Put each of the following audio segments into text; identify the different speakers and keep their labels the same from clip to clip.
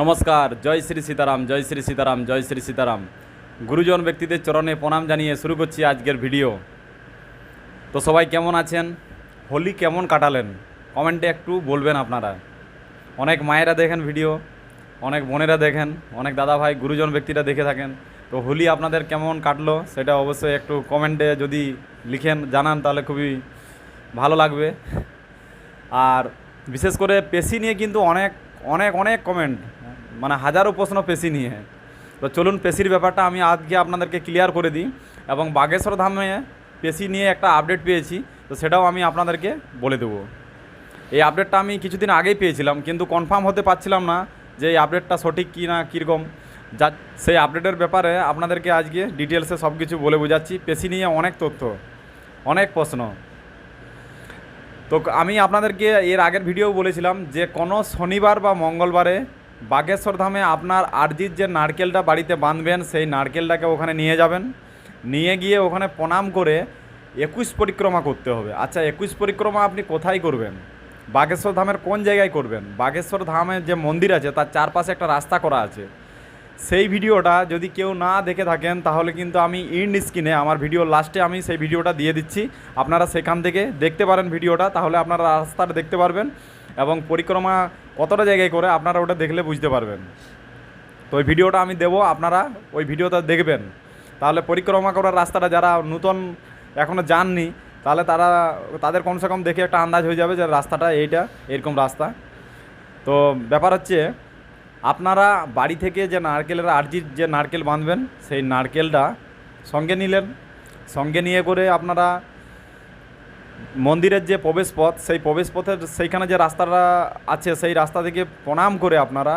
Speaker 1: নমস্কার, জয় শ্রী সীতারাম, জয় শ্রী সীতারাম, জয় শ্রী সীতারাম। গুরুজন ব্যক্তিদের চরণে প্রণাম জানিয়ে শুরু করছি আজকের ভিডিও। তো সবাই কেমন আছেন? হোলি কেমন কাটালেন? কমেন্টে একটু বলবেন আপনারা। অনেক মায়েরা দেখেন ভিডিও, অনেক বোনেরা দেখেন, অনেক দাদা ভাই গুরুজন ব্যক্তিরা দেখে থাকেন। তো হোলি আপনাদের কেমন কাটলো সেটা অবশ্যই একটু কমেন্টে যদি লিখেন, জানান, তাহলে খুবই ভালো লাগবে। আর বিশেষ করে পেশি নিয়ে কিন্তু অনেক অনেক অনেক কমেন্ট। মানে হাজারো প্রশ্ন পেশি নিয়ে। তো চলুন পেশির ব্যাপারটা আমি আজকে আপনাদেরকে ক্লিয়ার করে দিই এবং বাগেশ্বর ধামে পেশি নিয়ে একটা আপডেট পেয়েছি, তো সেটাও আমি আপনাদেরকে বলে দেবো। এই আপডেটটা আমি কিছুদিন আগেই পেয়েছিলাম, কিন্তু কনফার্ম হতে পারছিলাম না যে এই আপডেটটা সঠিক কি না, কীরকম। যা, সেই আপডেটের ব্যাপারে আপনাদেরকে আজকে ডিটেলসে সব কিছু বলে বোঝাচ্ছি। পেশি নিয়ে অনেক তথ্য, অনেক প্রশ্ন। তো আমি আপনাদেরকে এর আগের ভিডিও বলেছিলাম যে কোনো শনিবার বা মঙ্গলবারে বাগেশ্বর ধামে আপনার আরজির যে নারকেলটা বাড়িতে বাঁধবেন, সেই নারকেলটাকে ওখানে নিয়ে যাবেন। নিয়ে গিয়ে ওখানে প্রণাম করে একুশ পরিক্রমা করতে হবে। আচ্ছা একুশ পরিক্রমা আপনি কোথায় করবেন? বাগেশ্বর ধামের কোন জায়গায় করবেন? বাগেশ্বর ধামের যে মন্দির আছে, তার চারপাশে একটা রাস্তা করা আছে। সেই ভিডিওটা যদি কেউ না দেখে থাকেন, তাহলে কিন্তু আমি ইন্ড স্ক্রিনে আমার ভিডিও লাস্টে আমি সেই ভিডিওটা দিয়ে দিচ্ছি। আপনারা সেখান থেকে দেখতে পারেন ভিডিওটা, তাহলে আপনারা রাস্তাটা দেখতে পারবেন। এবং পরিক্রমা কতটা জায়গায় করে আপনারা ওটা দেখলে বুঝতে পারবেন। তো ওই ভিডিওটা আমি দেবো, আপনারা ওই ভিডিওটা দেখবেন। তাহলে পরিক্রমা করার রাস্তাটা যারা নতুন এখনও যাননি, তাহলে তারা, তাদের কমসে কম দেখে একটা আন্দাজ হয়ে যাবে যে রাস্তাটা এইটা, এরকম রাস্তা। তো ব্যাপার হচ্ছে, আপনারা বাড়ি থেকে যে নারকেলের আর্জির যে নারকেল বাঁধবেন, সেই নারকেলটা সঙ্গে নিলেন। সঙ্গে নিয়ে করে আপনারা মন্দিরের যে প্রবেশ পথ সেই প্রবেশ পথের সেইখানে যে রাস্তাটা আছে, সেই রাস্তা থেকে প্রণাম করে আপনারা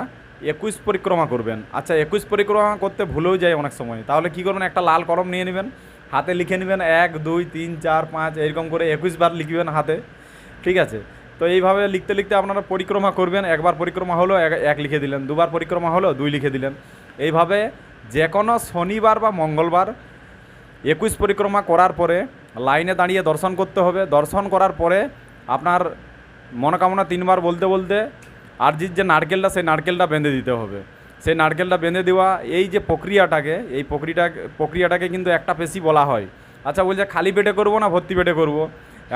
Speaker 1: একুশ পরিক্রমা করবেন। আচ্ছা একুশ পরিক্রমা করতে ভুলেও যায় অনেক সময়। তাহলে কী করবেন? একটা লাল কলম নিয়ে নেবেন, হাতে লিখে নেবেন, এক, দুই, তিন, চার, পাঁচ, এরকম করে একুশ বার লিখবেন হাতে। ঠিক আছে? তো এইভাবে লিখতে লিখতে আপনারা পরিক্রমা করবেন। একবার পরিক্রমা হলো, এক এক লিখে দিলেন। দুবার পরিক্রমা হলো, দুই লিখে দিলেন। এইভাবে যে কোনো শনিবার বা মঙ্গলবার একুশ পরিক্রমা করার পরে লাইনে দাঁড়িয়ে দর্শন করতে হবে। দর্শন করার পরে আপনার মনোকামনা তিনবার বলতে বলতে আরজির যে নারকেলটা, সেই নারকেলটা বেঁধে দিতে হবে। সেই নারকেলটা বেঁধে দেওয়া এই যে প্রক্রিয়াটাকে, এই প্রক্রিয়াটা, প্রক্রিয়াটাকে কিন্তু একটা পেশি বলা হয়। আচ্ছা বলছে খালি পেটে করব না, ভর্তি পেটে করব?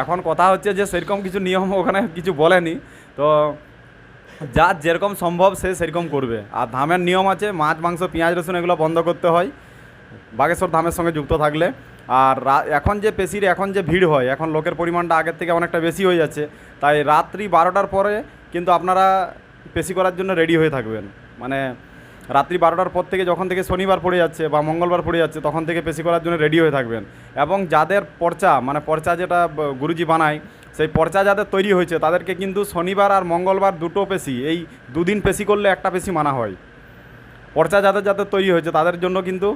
Speaker 1: এখন কথা হচ্ছে যে সেরকম কিছু নিয়ম ওখানে কিছু বলেনি। তো যার যেরকম সম্ভব সে সেরকম করবে। আর ধামের নিয়ম আছে, মাছ, মাংস, পেঁয়াজ, রসুন এগুলো বন্ধ করতে হয়। বাগেশ্বর ধামের সঙ্গে যুক্ত থাকলে। আর এখন যে পেশির, এখন যে ভিড় হয়, এখন লোকের পরিমাণটা আগের থেকে অনেকটা বেশি হয়ে যাচ্ছে, তাই রাত্রি বারোটার পরে কিন্তু আপনারা পেশি করার জন্য রেডি হয়ে থাকবেন। মানে রাত্রি বারোটার পর থেকে যখন থেকে শনিবার পড়ে যাচ্ছে বা মঙ্গলবার পড়ে যাচ্ছে, তখন থেকে পেশি করার জন্য রেডি হয়ে থাকবেন। এবং যাদের পর্চা মানে পর্চা যেটা গুরুজি বানায়, সেই পর্চা যাদের তৈরি হয়েছে, তাদেরকে কিন্তু শনিবার আর মঙ্গলবার দুটো পেশি, এই দুদিন পেশি করলে একটা পেশি মানা হয়। পর্চা যাদের যাদের তৈরি হয়েছে, তাদের জন্য কিন্তু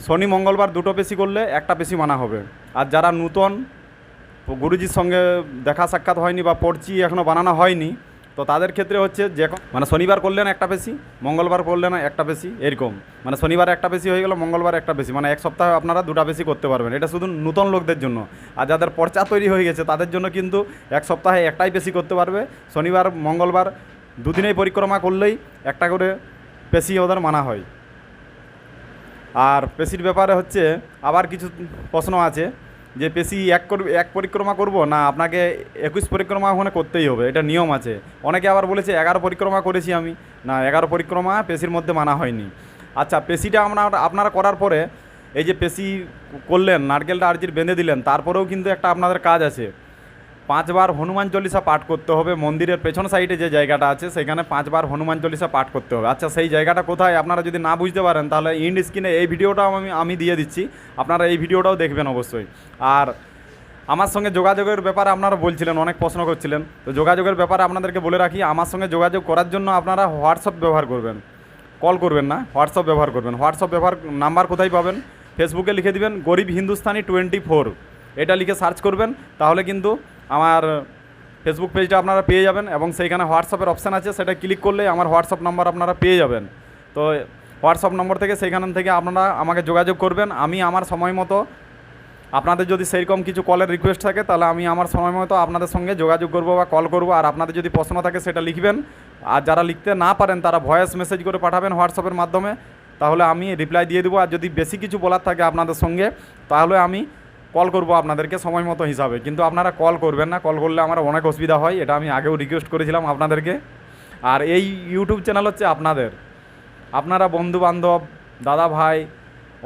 Speaker 1: শনি মঙ্গলবার দুটো পেশি করলে একটা পেশি মানা হবে। আর যারা নূতন গুরুজির সঙ্গে দেখা সাক্ষাৎ হয়নি বা পড়ছি এখনও বানানো হয়নি, তো তাদের ক্ষেত্রে হচ্ছে যে মানে শনিবার করলেন একটা পেশি, মঙ্গলবার করলেন একটা পেশি, এরকম। মানে শনিবার একটা পেশি হয়ে গেল, মঙ্গলবার একটা পেশি। মানে এক সপ্তাহে আপনারা দুটা পেশি করতে পারবেন। এটা শুধু নূতন লোকদের জন্য। আর যাদের পর্চা তৈরি হয়ে গেছে, তাদের জন্য কিন্তু এক সপ্তাহে একটাই পেশি করতে পারবে। শনিবার, মঙ্গলবার দুদিনেই পরিক্রমা করলেই একটা করে পেশি ওদের মানা হয়। আর পেশির ব্যাপারে হচ্ছে আবার কিছু প্রশ্ন আছে যে পেশি এক করবে এক পরিক্রমা করব না আপনাকে একুশ পরিক্রমা ওখানে করতেই হবে, এটা নিয়ম আছে। অনেকে আবার বলেছে এগারো পরিক্রমা করেছি আমি। না, এগারো পরিক্রমা পেশির মধ্যে মানা হয়নি। আচ্ছা পেশিটা আমরা আপনারা করার পরে এই যে পেশি করলেন, নারকেলটা আর্জির বেঁধে দিলেন, তারপরেও কিন্তু একটা আপনাদের কাজ আছে। পাঁচবার হনুমান চল্লিশা পাঠ করতে হবে। মন্দিরের পেছন সাইডে যে জায়গাটা আছে, সেখানে পাঁচবার হনুমান চল্লিশা পাঠ করতে হবে। আচ্ছা সেই জায়গাটা কোথায়? আপনারা যদি না বুঝতে পারেন, তাহলে ইন্ড স্ক্রিনে এই ভিডিওটাও আমি আমি দিয়ে দিচ্ছি। আপনারা এই ভিডিওটাও দেখবেন অবশ্যই। আর আমার সঙ্গে যোগাযোগের ব্যাপারে আপনারা বলছিলেন, অনেক প্রশ্ন করছিলেন। তো যোগাযোগের ব্যাপারে আপনাদেরকে বলে রাখি, আমার সঙ্গে যোগাযোগ করার জন্য আপনারা হোয়াটসঅ্যাপ ব্যবহার করবেন। কল করবেন না, হোয়াটসঅ্যাপ ব্যবহার করবেন। হোয়াটসঅ্যাপ ব্যবহার নাম্বার কোথায় পাবেন? ফেসবুকে লিখে দিবেন, গরিব হিন্দুস্তানি টোয়েন্টি ফোর। এটা লিখে সার্চ করবেন, তাহলে কিন্তু আমার ফেসবুক পেজটা আপনারা পেয়ে যাবেন এবং সেইখানে হোয়াটসঅ্যাপের অপশান আছে, সেটা ক্লিক করলে আমার হোয়াটসঅ্যাপ নাম্বার আপনারা পেয়ে যাবেন। তো হোয়াটসঅ্যাপ নম্বর থেকে সেইখান থেকে আপনারা আমাকে যোগাযোগ করবেন। আমি আমার সময় মতো আপনাদের যদি সেইরকম কিছু কলের রিকোয়েস্ট থাকে, তাহলে আমি আমার সময় মতো আপনাদের সঙ্গে যোগাযোগ করব বা কল করব। আর আপনাদের যদি প্রশ্ন থাকে, সেটা লিখবেন। আর যারা লিখতে না পারেন, তারা ভয়েস মেসেজ করে পাঠাবেন হোয়াটসঅ্যাপের মাধ্যমে। তাহলে আমি রিপ্লাই দিয়ে দেবো। আর যদি বেশি কিছু বলার থাকে আপনাদের সঙ্গে, তাহলে আমি কল করব আপনাদেরকে সময় মতো হিসাবে। কিন্তু আপনারা কল করবেন না, কল করলে আমার অনেক অসুবিধা হয়, এটা আমি আগেও রিকোয়েস্ট করেছিলাম আপনাদেরকে। আর এই ইউটিউব চ্যানেল হচ্ছে আপনাদের। আপনারা বন্ধু বান্ধব দাদা ভাই,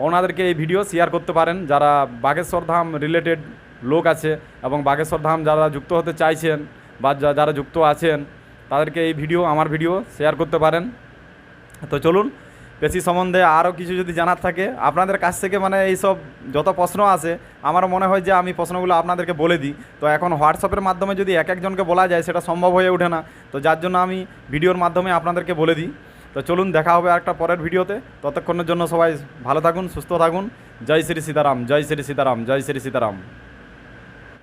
Speaker 1: ওনাদেরকে এই ভিডিও শেয়ার করতে পারেন। যারা বাগেশ্বর ধাম রিলেটেড লোক আছে এবং বাগেশ্বর ধাম যারা যুক্ত হতে চাইছেন বা যারা যুক্ত আছেন, তাদেরকে এই ভিডিও আমার ভিডিও শেয়ার করতে পারেন। তো চলুন পেশি সম্বন্ধে আরও কিছু যদি জানার থাকে, আপনাদের কাছ থেকে মানে এইসব যত প্রশ্ন আছে, আমার মনে হয় যে আমি প্রশ্নগুলো আপনাদেরকে বলে দিই। তো এখন হোয়াটসঅ্যাপের মাধ্যমে যদি এক একজনকে বলা যায়, সেটা সম্ভব হয়ে ওঠে না। তো যার জন্য আমি ভিডিওর মাধ্যমে আপনাদেরকে বলে দিই। তো চলুন, দেখা হবে একটা পরের ভিডিওতে। ততক্ষণের জন্য সবাই ভালো থাকুন, সুস্থ থাকুন। জয় শ্রী সীতারাম, জয় শ্রী সীতারাম, জয় শ্রী সীতারাম।